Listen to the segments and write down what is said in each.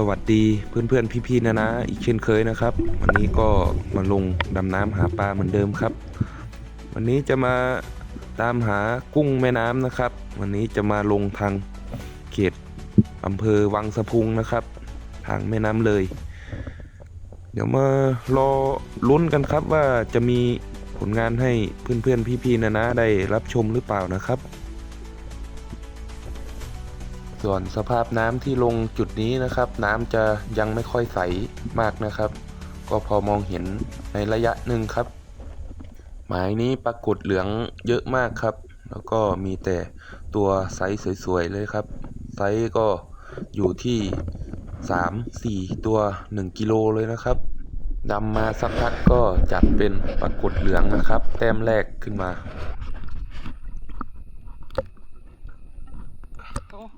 สวัสดีเพื่อนเพื่อนพี่พี่ ๆ นะนะ อีกเช่นเคยนะครับ วันนี้ก็มาลงดำน้ำหาปลาเหมือนเดิมครับ วันนี้จะมาตามหากุ้งแม่น้ำนะครับ วันนี้จะมาลงทางเขตอำเภอวังสะพุงนะครับ ทางแม่น้ำเลย เดี๋ยวมารอลุ้นกันครับว่าจะมีผลงานให้เพื่อนเพื่อนพี่พี่ๆนะนะได้รับชมหรือเปล่านะครับ ส่วนสภาพน้ำที่ลงจุดนี้นะครับ น้ำจะยังไม่ค่อยใสมากนะครับ ก็พอมองเห็นในระยะหนึ่งครับ หมายนี้ปรากฏเหลืองเยอะมากครับ แล้วก็มีแต่ตัวไซส์สวยๆเลยครับ ไซส์ก็อยู่ที่ 3-4 ตัว 1 กิโลเลยนะครับดำมาสักพักก็จัดเป็นปรากฏเหลืองนะครับ แต้มแรกขึ้นมา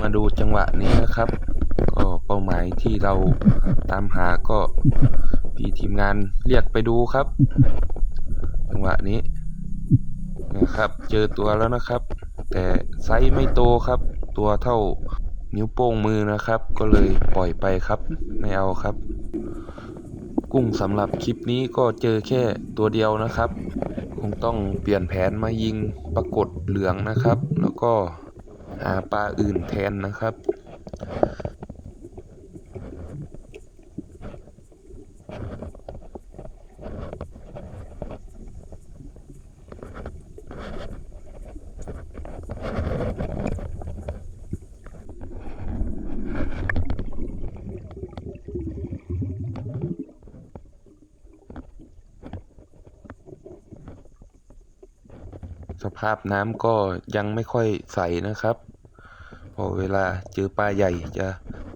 มาดูจังหวะนี้นะครับ ก็เป้าหมายที่เราตามหาก็พี่ทีมงานเรียกไปดูครับ จังหวะนี้นะครับ เจอตัวแล้วนะครับ แต่ไซส์ไม่โตครับ ตัวเท่านิ้วโป้งมือนะครับ ก็เลยปล่อยไปครับ ไม่เอาครับ กุ้งสำหรับคลิปนี้ก็เจอแค่ตัวเดียวนะครับ คงต้องเปลี่ยนแผนมายิงปรากฏเหลืองนะครับ แล้วก็หาปลาอื่นแทนนะครับ ภาพน้ำก็ยังไม่ค่อยใสนะครับ พอเวลาเจอปลาใหญ่จะ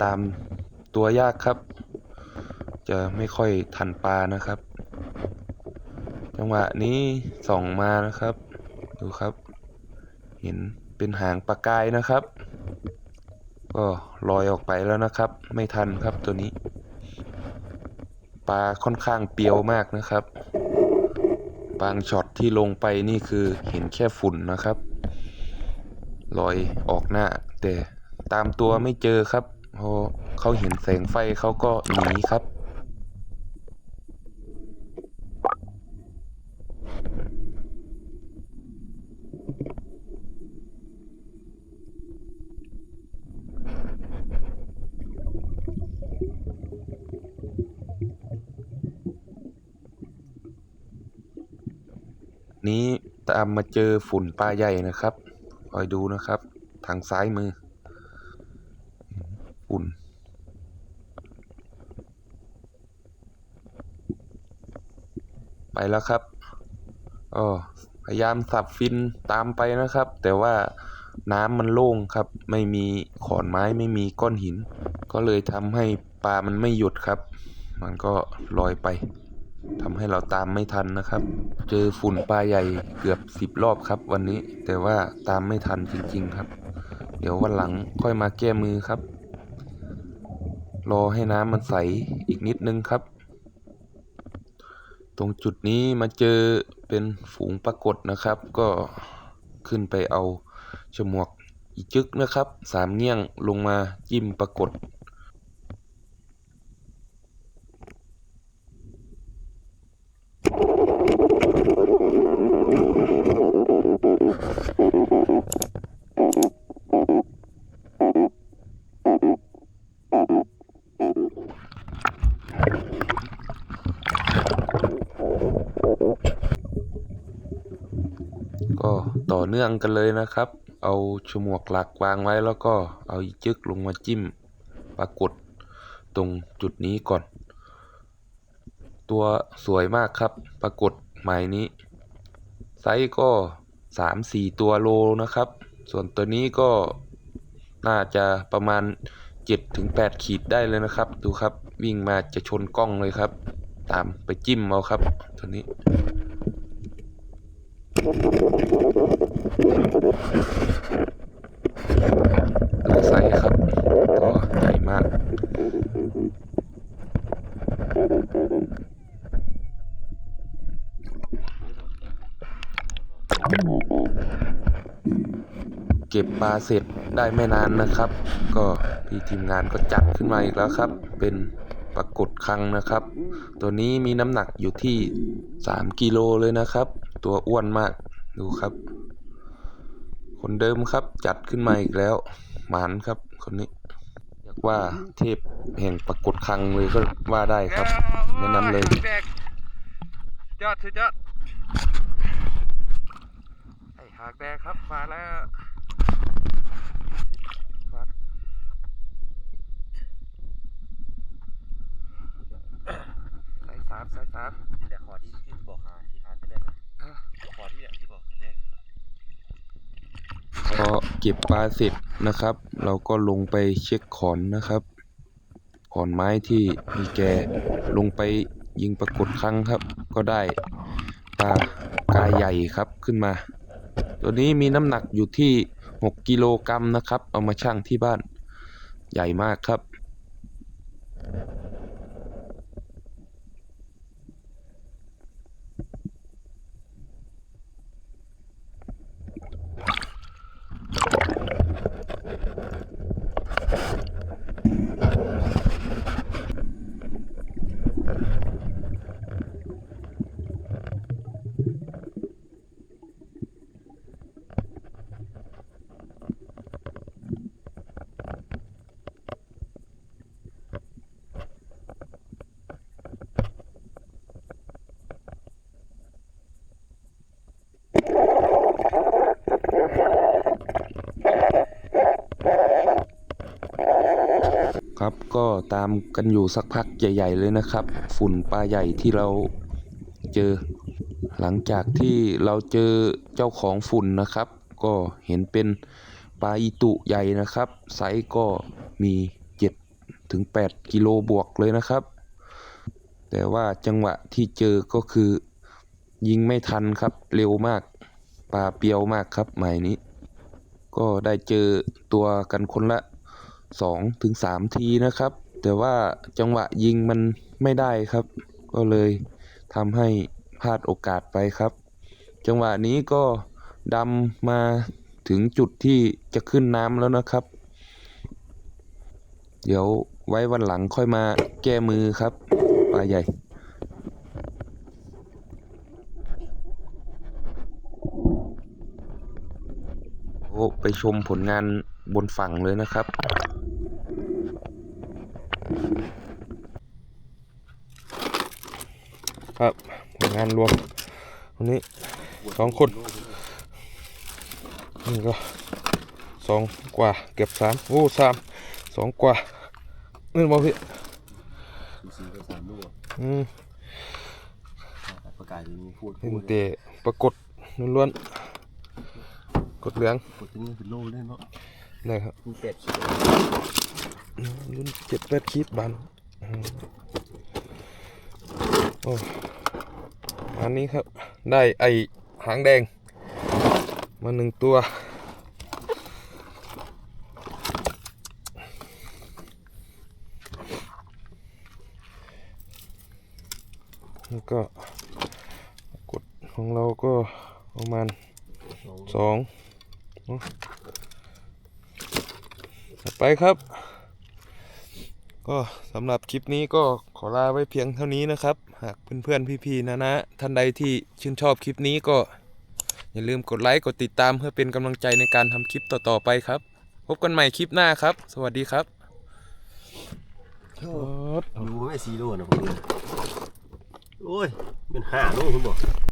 ตามตัวยากครับ จะไม่ค่อยทันปลานะครับ จังหวะนี้ส่องมานะครับ ดูครับ เห็นเป็นหางปลากายนะครับ ก็ลอยออกไปแล้วนะครับ ไม่ทันครับตัวนี้ปลาค่อนข้างเปรียวมากนะครับ บางช็อตที่ลงไปนี่คือเห็นแค่ฝุ่นนะครับลอยออกหน้า แต่ตามตัวไม่เจอครับพอเขาเห็นแสงไฟเขาก็หนีครับ นี้ตามมาเจอฝุ่นปลาใหญ่นะครับคอยดูนะครับ ทางซ้ายมือ ฝุ่น ไปแล้วครับอ๋อพยายามสับฟินตามไปนะครับ แต่ว่าน้ำมันโล่งครับ ไม่มีขอนไม้ไม่มีก้อนหิน ก็เลยทำให้ปลามันไม่หยุดครับ มันก็ลอยไป ทำให้เราตามไม่ทันนะครับ เจอฝุ่นปลาใหญ่เกือบสิบรอบครับ วันนี้แต่ว่าตามไม่ทันจริง ๆครับ เดี๋ยววันหลังค่อยมาแก้มือครับ รอให้น้ำมันใสอีกนิดนึงครับ ตรงจุดนี้มาเจอเป็นฝูงปรากฏนะครับ ก็ขึ้นไปเอาฉมวกอีจึกนะครับ สามเงี้ยงลงมาจิ้มปรากฏ ก็ ต่อเนื่องกันเลยนะครับ เอาฉมวกหลักวางไว้แล้วก็เอาจึกลงมาจิ้มปรากฏตรงจุดนี้ก่อน ตัวสวยมากครับ ปรากฏหมายนี้ ไซส์ก็สามสี่ตัวโลนะครับ ส่วนตัวนี้ก็น่าจะประมาณเจ็ดถึงแปดขีดได้เลยนะครับ ดูครับวิ่งมาจะชนกล้องเลยครับ ตามไปจิ้มเอาครับ ตัวนี้ ดูไซส์ครับก็ใหญ่มากเก็บปลาเสร็จได้ไม่นานนะครับ ก็พี่ทีมงานก็จัดขึ้นมาอีกแล้วครับ เป็นปรากฏคังนะครับ ตัวนี้มีน้ำหนักอยู่ที่ 3 กิโลเลยนะครับ ตัวอ้วนมาก ดูครับ คนเดิมครับจัดขึ้นมาอีกแล้ว หมานครับ คนนี้เรียกว่าเทพแห่งปรากฏคังเลยก็ว่าได้ครับ แนะนำเลยแบกยอดสุดยอด ไอหากแดงครับมาแล้วสายสามสายสามนี่แหละขอที่ที่บอกหาที่หาจะได้นะอะขอที่แบบที่บอกจะได้พอเก็บปลาเสร็จนะครับ เราก็ลงไปเช็คขอนนะครับ ขอนไม้ที่มีแกลงไปยิงปรากฏครั้งครับ ก็ได้ปลากายใหญ่ครับขึ้นมา ตัวนี้มีน้ำหนักอยู่ที่ 6 กิโลกรัมนะครับ เอามาชั่งที่บ้านใหญ่มากครับ ครับก็ ตามกันอยู่สักพักใหญ่ ๆ เลยนะครับ ฝุ่นปลาใหญ่ที่เราเจอ หลังจากที่เราเจอเจ้าของฝุ่นนะครับ ก็เห็นเป็นปลาอีตุใหญ่นะครับ ไซส์ก็มี 7 ถึง 8 กิโลบวกเลยนะครับ แต่ว่าจังหวะที่เจอก็คือยิงไม่ทันครับเร็วมากปลาเปรียวมากครับหมายนี้ ก็ได้เจอตัวกันคนละสองถึงสามทีนะครับ แต่ว่าจังหวะยิงมันไม่ได้ครับ ก็เลยทำให้พลาดโอกาสไปครับ จังหวะนี้ก็ดำมาถึงจุดที่จะขึ้นน้ำแล้วนะครับ เดี๋ยวไว้วันหลังค่อยมาแก้มือครับปลาใหญ่โอ้ไปชมผลงานบนฝั่งเลยนะครับ ครับผลงานรวมวันนี้สองคนนี่ก็สองกว่าเกือบสามโอ้สามสองกว่านี่บอพี่ซูซีก็สามลูกอืมประกาศจะมีพูดเห็พูนดแต่ปรากฏล้วนๆกดเหลืองกดตัวนี้เป็นโล่เล่นเนาะได้ครับมีเป็ดขีดรุ่นเจ็ดแปดขีดบัน อันนี้ครับ ได้ไอหางแดง มาหนึ่งตัว แล้วก็กดของเราก็ประมาณสองต่อไปครับ ก็สำหรับคลิปนี้ก็ขอลาไว้เพียงเท่านี้นะครับ หากเพื่อนๆพี่ๆนะนะท่านใดที่ชื่นชอบคลิปนี้ก็อย่าลืมกดไลค์กดติดตามเพื่อเป็นกำลังใจในการทำคลิปต่อๆไปครับ พบกันใหม่คลิปหน้าครับ สวัสดีครับดูไม่ซีโร่นะผมโอ้ยเป็นห้าโลคุณบอก